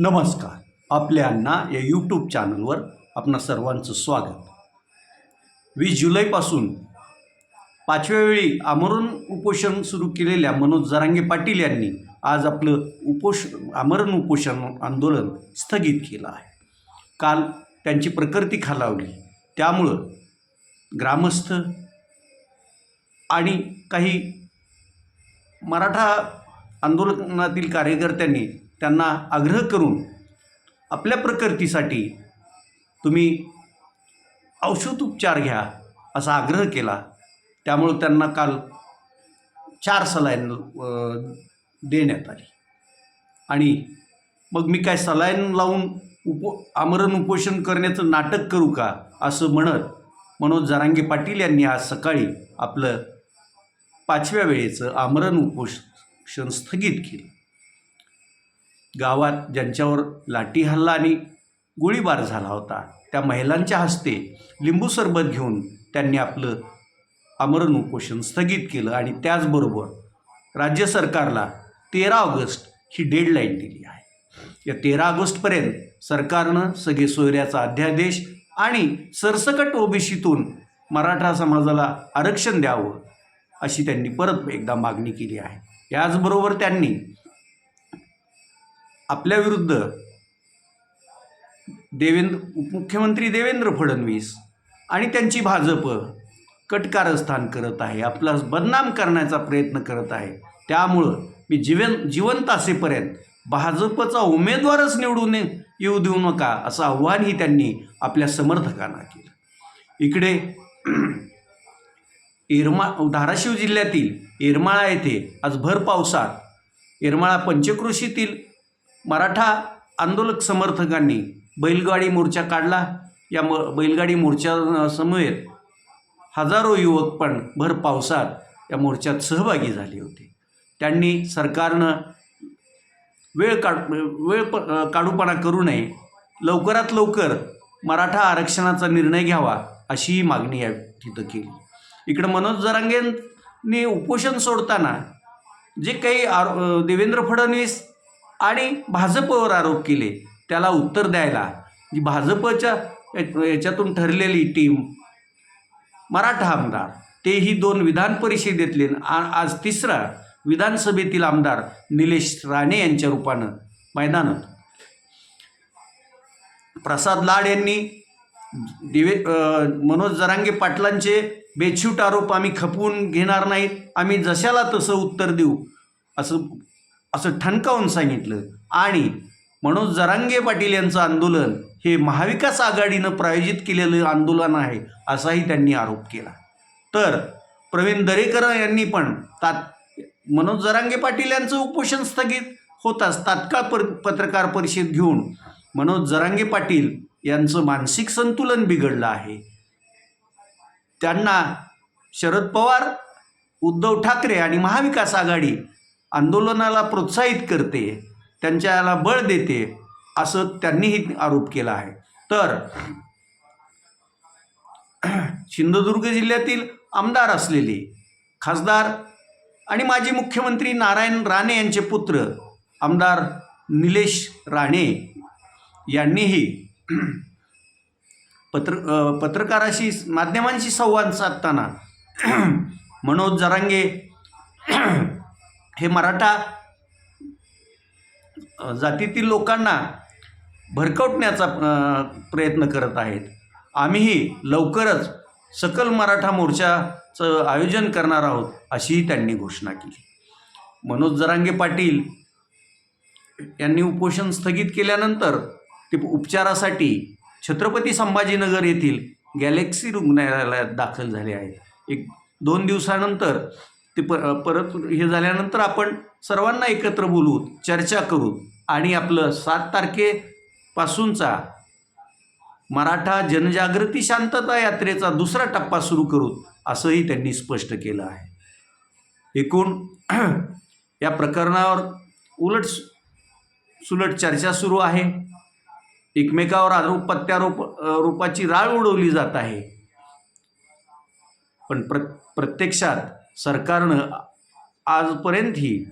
नमस्कार. आपल्या अण्णा या यूट्यूब चॅनलवर आपणा सर्वांचं स्वागत. वीस जुलैपासून पाचव्या वेळी आमरण उपोषण सुरू केलेल्या मनोज जरांगे पाटील यांनी आज आपलं उपोष आमरण उपोषण आंदोलन स्थगित केलं आहे. काल त्यांची प्रकृती खालावली. त्यामुळं ग्रामस्थ आणि काही मराठा आंदोलनातील कार्यकर्त्यांनी त्यांना आग्रह करून आपल्या प्रकृतीसाठी तुम्ही औषध उपचार घ्या असा आग्रह केला. त्यामुळं त्यांना काल चार सलाईन देण्यात आली. आणि मग मी काय सलाईन लावून उपो आमरण उपोषण करण्याचं नाटक करू का असं म्हणत मनोज जरांगे पाटील यांनी आज सकाळी आपलं पाचव्या वेळेचं आमरण उपोषण स्थगित केलं. गावात ज्यांच्यावर लाठी हल्ला आणि गोळीबार झाला होता त्या महिलांच्या हस्ते लिंबू सरबत घेऊन त्यांनी आपलं आमरण उपोषण स्थगित केलं आणि त्याचबरोबर राज्य सरकारला तेरा ऑगस्ट ही डेडलाईन दिली आहे. या तेरा ऑगस्टपर्यंत सरकारनं सगळे सोयऱ्याचा अध्यादेश आणि सरसकट ओबीसीतून मराठा समाजाला आरक्षण द्यावं अशी त्यांनी परत एकदा मागणी केली आहे. याचबरोबर त्यांनी आपल्याविरुद्ध देवेंद्र उपमुख्यमंत्री देवेंद्र फडणवीस आणि त्यांची भाजप कटकारस्थान करत आहे आपला बदनाम करण्याचा प्रयत्न करत आहे. त्यामुळं मी जीवन जिवंत असेपर्यंत भाजपचा उमेदवारच निवडून येऊ देऊ नका असं आव्हानही त्यांनी आपल्या समर्थकांना केलं. इकडे येरमा धाराशिव जिल्ह्यातील येरमाळा येथे आज भर पावसात येरमाळा पंचक्रोशीतील मराठा आंदोलक समर्थकांनी बैलगाडी मोर्चा काढला. या म बैलगाडी मोर्चासमवेत हजारो युवक पण भर पावसात या मोर्चात सहभागी झाले होते. त्यांनी सरकारनं वेळ काढ वेळ प काढूपणा करू नये. लवकरात लवकर मराठा आरक्षणाचा निर्णय घ्यावा अशीही मागणी या तिथं केली. इकडं मनोज जरांगेंनी उपोषण सोडताना जे काही आरो देवेंद्र फडणवीस आणि भाजपवर आरोप केले. त्याला उत्तर द्यायला. जी भाजपच्या याच्यातून ठरलेली टीम मराठा आमदार तेही दोन विधान परिषदेतले आज तिसरा विधानसभेतील आमदार निलेश राणे यांच्या रूपानं मैदानात. प्रसाद लाड यांनी दिवे मनोज जरांगे पाटलांचे बेछूट आरोप आम्ही खपवून घेणार नाहीत. आम्ही जशाला तसं उत्तर देऊ असं असं ठणकावून सांगितलं. आणि मनोज जरांगे पाटील यांचं आंदोलन हे महाविकास आघाडीनं प्रायोजित केलेलं आंदोलन आहे असाही त्यांनी आरोप केला. तर प्रवीण दरेकर यांनी पण तात मनोज जरांगे पाटील यांचं उपोषण स्थगित होताच तात्काळ पर पत्रकार परिषद घेऊन मनोज जरांगे पाटील यांचं मानसिक संतुलन बिघडलं आहे. त्यांना शरद पवार उद्धव ठाकरे आणि महाविकास आघाडी आंदोलनाला प्रोत्साहित करते त्यांच्याला बळ देते असं त्यांनीही आरोप केला आहे. तर सिंधुदुर्ग जिल्ह्यातील आमदार असलेले खासदार आणि माजी मुख्यमंत्री नारायण राणे यांचे पुत्र आमदार निलेश राणे यांनीही पत्र पत्रकाराशी माध्यमांशी संवाद साधताना मनोज जरांगे हे मराठा जातीतील लोकांना भरकवटण्याचा प्रयत्न करत आहेत. आम्हीही लवकरच सकल मराठा मोर्चाचं आयोजन करणार आहोत अशीही त्यांनी घोषणा केली. मनोज जरांगे पाटील यांनी उपोषण स्थगित केल्यानंतर ते उपचारासाठी छत्रपती संभाजीनगर येथील गॅलेक्सी रुग्णालयात दाखल झाले आहेत. एक दोन दिवसानंतर ते प परत हे झाल्यानंतर आपण सर्वांना एकत्र बोलू चर्चा करू आणि आपलं सात तारखेपासूनचा मराठा जनजागृती शांतता यात्रेचा दुसरा टप्पा सुरू करू असंही त्यांनी स्पष्ट केलं आहे. एकूण या प्रकरणावर उलट सुलट चर्चा सुरू आहे. एकमेकावर आरोप प्रत्यारोप रूपाची राळ उडवली जात आहे. पण प्र प्रत्यक्षात सरकारनं आजपर्यंतही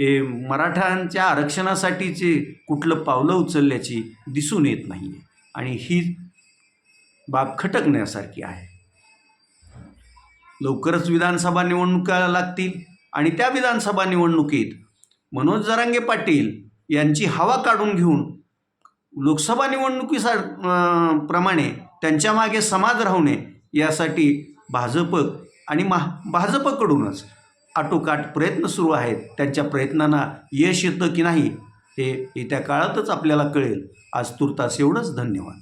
ए मराठ्यांच्या आरक्षणासाठीचे कुठलं पावलं उचलल्याची दिसून येत नाही आहे आणि ही बाब खटकण्यासारखी आहे. लवकरच विधानसभा निवडणुका लागतील आणि त्या विधानसभा निवडणुकीत मनोज जरांगे पाटील यांची हवा काढून घेऊन लोकसभा निवडणुकीसा प्रमाणे त्यांच्या मागे समाज राहणे यासाठी भाजप आणि महा भाजपकडूनच आटोकाट प्रयत्न सुरू आहेत. त्यांच्या प्रयत्नांना यश येतं की नाही हे येत्या काळातच आपल्याला कळेल. आज तुर्तास एवढंच. धन्यवाद.